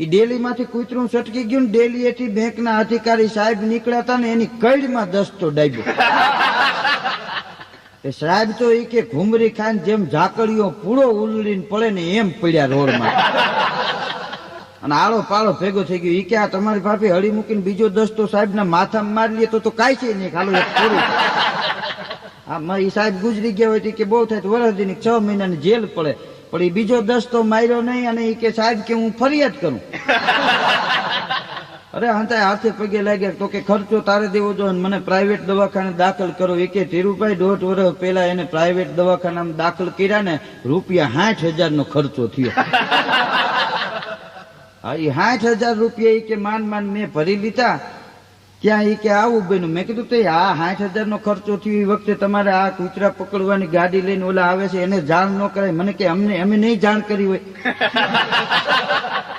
એ ડેલીમાંથી કૂતરું સટકી ગયું ને ડેલીએથી બેંકના અધિકારી સાહેબ નીકળ્યા હતા ને એની કઈડમાં દસ્તો ડાયબો. એ સાહેબ તો એ કે ઘુમરી ખાઈને જેમ ઝાકડીઓ પૂરો ઉલડીને પડે ને એમ પડ્યા રોડમાં. અને આળો પાળો ભેગો થઈ ગયો. એ કે આ તમારી ભાભી હળી મૂકીને બીજો દસ્તો સાહેબના માથામાં મારી લે તો તો કાંઈ છે નહીં ખાલી પૂરું. આ એ સાહેબ ગુજરી ગયા હોય કે બહુ થાય તો વરસદીની છ મહિનાની જેલ પડે. પણ એ બીજો દસ્તો માર્યો નહીં અને એ કે સાહેબ કે હું ફરિયાદ કરું. અરે હંતાય હાથે પગે લાગ્યા તો કે ખર્ચો તારે દેવો જો મને પ્રાઇવેટ દવાખાને દાખલ કરો. એ કે ધીરુભાઈ દોઢ વર્ષ પહેલા એને પ્રાઇવેટ દવાખાનામાં દાખલ કર્યા ને રૂપિયા સાઠ હજાર નો ખર્ચો થયો. હા એ સાઠ હજાર રૂપિયા એ કે માન માન મેં ભરી લીધા ત્યાં એ કે આવું બન્યું. મેં કીધું તે આ સાઠ હજાર નો ખર્ચો થયો એ વખતે તમારે આ કૂતરા પકડવાની ગાડી લઈને ઓલા આવે છે, એને જાણ ન કરાય. મને કે, અમને, અમે નહીં જાણ કરી હોય.